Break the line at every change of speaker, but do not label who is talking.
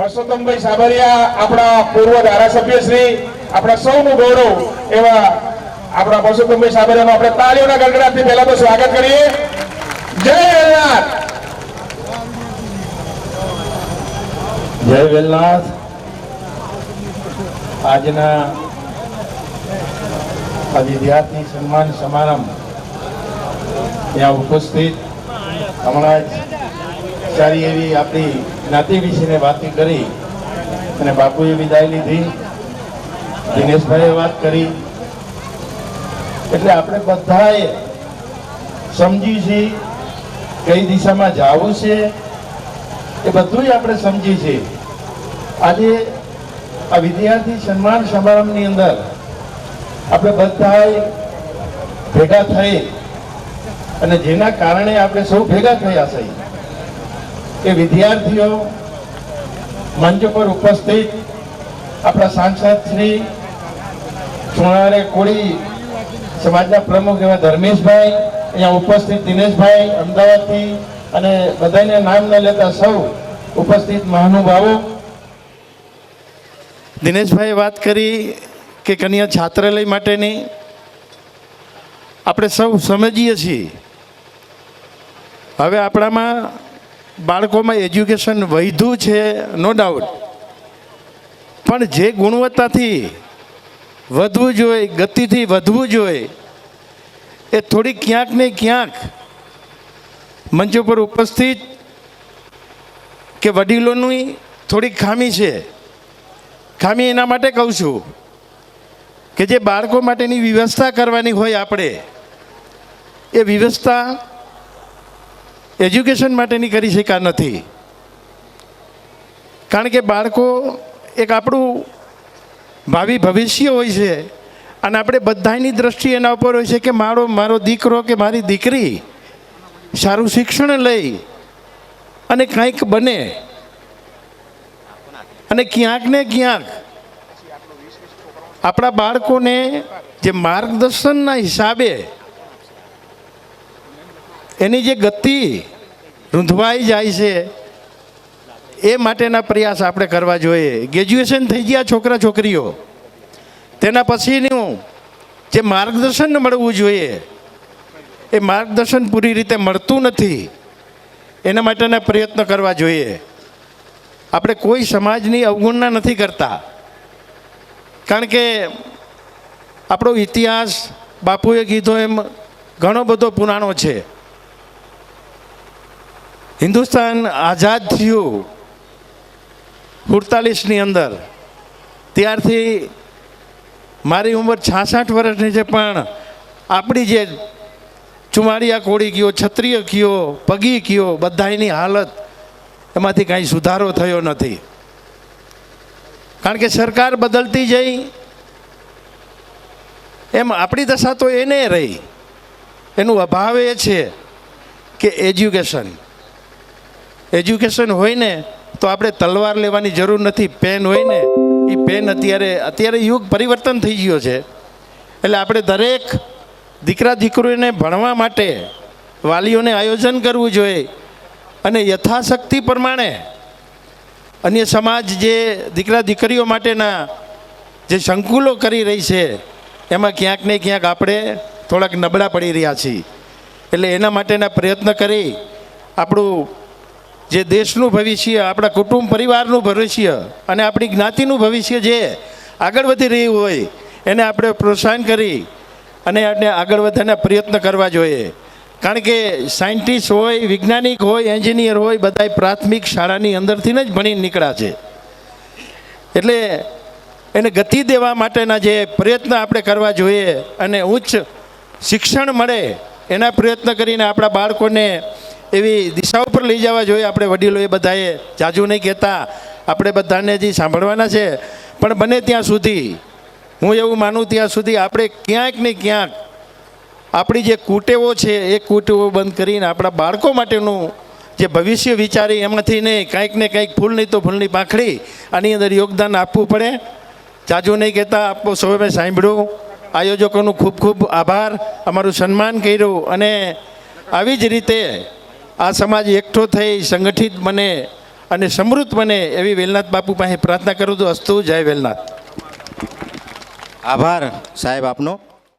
પરસોત્તમભાઈ સાબરિયા આપણા પૂર્વ ધારાસભ્ય શ્રી, આપણા સૌનું ગૌરવ એવા આપણા પરસોત્તમભાઈ સાબરિયાનું આપણે તાળીઓના ગડગડાટથી પહેલા તો સ્વાગત કરીએ. જય વેલનાથ!
જય વેલનાથ! આજના આ વિદ્યાર્થી સન્માન સમારંભ ત્યાં ઉપસ્થિત હમણાં સારી એવી આપણી જ્ઞાતિ વિશેને વાત કરી અને બાપુએ વિદાય લીધી. દિનેશભાઈએ વાત કરી. એટલે આપણે બધાએ સમજી છે કઈ દિશામાં જવું છે. એ બધું આપણે સમજી છે આજે આ વિદ્યાર્થી સન્માન સમારંભની અંદર આપણે બધાએ ભેગા થઈ અને જેના કારણે આપણે સૌ ભેગા થયા છે એ વિદ્યાર્થીઓ મંચ પર ઉપસ્થિત આપણા સાંસદ શ્રી સોનારે કોળી સમાજના પ્રમુખ એવા ધર્મેશભાઈ, અહીંયા ઉપસ્થિત દિનેશભાઈ, અમદાવાદથી અને બધાને નામ ન લેતા સૌ ઉપસ્થિત મહાનુભાવો. દિનેશભાઈ વાત કરી કે કન્યા છાત્રાલય માટેની. આપણે સૌ સમજીએ છીએ. હવે આપણામાં બાળકોમાં એજ્યુકેશન વધ્યું છે નો ડાઉટ પણ જે ગુણવત્તાથી વધવું જોઈએ, ગતિથી વધવું જોઈએ, એ થોડી ક્યાંક ને ક્યાંક મંચો પર ઉપસ્થિત કે વડીલોની થોડીક ખામી છે. ખામી એના માટે કહું છું કે જે બાળકો માટેની વ્યવસ્થા કરવાની હોય આપણે, એ વ્યવસ્થા એજ્યુકેશન માટેની કરી શકા નથી. કારણ કે બાળકો એક આપણું ભાવિ ભવિષ્ય હોય છે અને આપણે બધાની દ્રષ્ટિ એના ઉપર હોય છે કે મારો મારો દીકરો કે મારી દીકરી સારું શિક્ષણ લઈ અને કંઈક બને. અને ક્યાંક ને ક્યાંક આપણા બાળકોને જે માર્ગદર્શનના હિસાબે એની જે ગતિ રૂંધવાઈ જાય છે, એ માટેના પ્રયાસ આપણે કરવા જોઈએ. ગ્રેજ્યુએશન થઈ ગયા છોકરા છોકરીઓ. તેના પછીનું જે માર્ગદર્શન મળવું જોઈએ, એ માર્ગદર્શન પૂરી રીતે મળતું નથી. એના માટેના પ્રયત્ન કરવા જોઈએ. આપણે કોઈ સમાજની અવગણના નથી કરતા. કારણ કે આપણો ઇતિહાસ, બાપુએ કીધો એમ, ઘણો બધો પુરાણો છે. હિન્દુસ્તાન આઝાદ થયું સુડતાલીસની અંદર. ત્યારથી મારી ઉંમર છાસઠ વર્ષની છે, પણ આપણી જે ચુમાડિયા કોળી કયો છત્રીય ગયો, પગી ગયો બધાની હાલત એમાંથી કાંઈ સુધારો થયો નથી. કારણ કે સરકાર બદલતી જઈ, એમ આપણી દશા તો એને રહી. એનું અભાવ એ છે કે એજ્યુકેશન એજ્યુકેશન હોય ને તો આપણે તલવાર લેવાની જરૂર નથી પેન હોય ને એ પેન અત્યારે અત્યારે યુગ પરિવર્તન થઈ ગયો છે. એટલે આપણે દરેક દીકરા દીકરીઓને ભણવા માટે વાલીઓને આયોજન કરવું જોઈએ. અને યથાશક્તિ પ્રમાણે અન્ય સમાજ જે દીકરા દીકરીઓ માટેના જે સંકુલો કરી રહી છે, એમાં ક્યાંક ને ક્યાંક આપણે થોડાક નબળા પડી રહ્યા છીએ. એટલે એના માટેના પ્રયત્ન કરી આપણું જે દેશનું ભવિષ્ય, આપણા કુટુંબ પરિવારનું ભવિષ્ય અને આપણી જ્ઞાતિનું ભવિષ્ય જે આગળ વધી રહ્યું હોય, એને આપણે પ્રોત્સાહન કરી અને આપણે આગળ વધવાના પ્રયત્ન કરવા જોઈએ. કારણ કે સાયન્ટિસ્ટ હોય, વૈજ્ઞાનિક હોય, એન્જિનિયર હોય બધા પ્રાથમિક શાળાની અંદરથી જ ભણી નીકળ્યા છે. એટલે એને ગતિ દેવા માટેના જે પ્રયત્ન આપણે કરવા જોઈએ અને ઉચ્ચ શિક્ષણ મળે એના પ્રયત્ન કરીને આપણા બાળકોને એવી દિશા ઉપર લઈ જવા જોઈએ. આપણે વડીલોએ બધાએ જાજુ નહીં કહેતા. આપણે બધાને હજી સાંભળવાના છે. પણ બને ત્યાં સુધી, હું એવું માનું ત્યાં સુધી આપણે ક્યાંક ને ક્યાંક આપણી જે કુટેવો છે, એ કુટેવો બંધ કરીને આપણા બાળકો માટેનું જે ભવિષ્ય વિચારી એમાંથી નહીં, કાંઈક ને કાંઈક ફૂલ નહીં તો ફૂલની પાંખડી આની અંદર યોગદાન આપવું પડે. જાજુ નહીં કહેતા, આપો સૌએ સાંભળ્યું. આયોજકોનું ખૂબ ખૂબ આભાર. અમારું સન્માન કર્યું અને આવી જ રીતે આ સમાજ એકઠો થઈ સંગઠિત બને અને સમૃદ્ધ બને એવી વેલનાથ બાપુ પાસે પ્રાર્થના કરું તો અસ્તુ, જય વેલનાથ.
આભાર સાહેબ આપનો.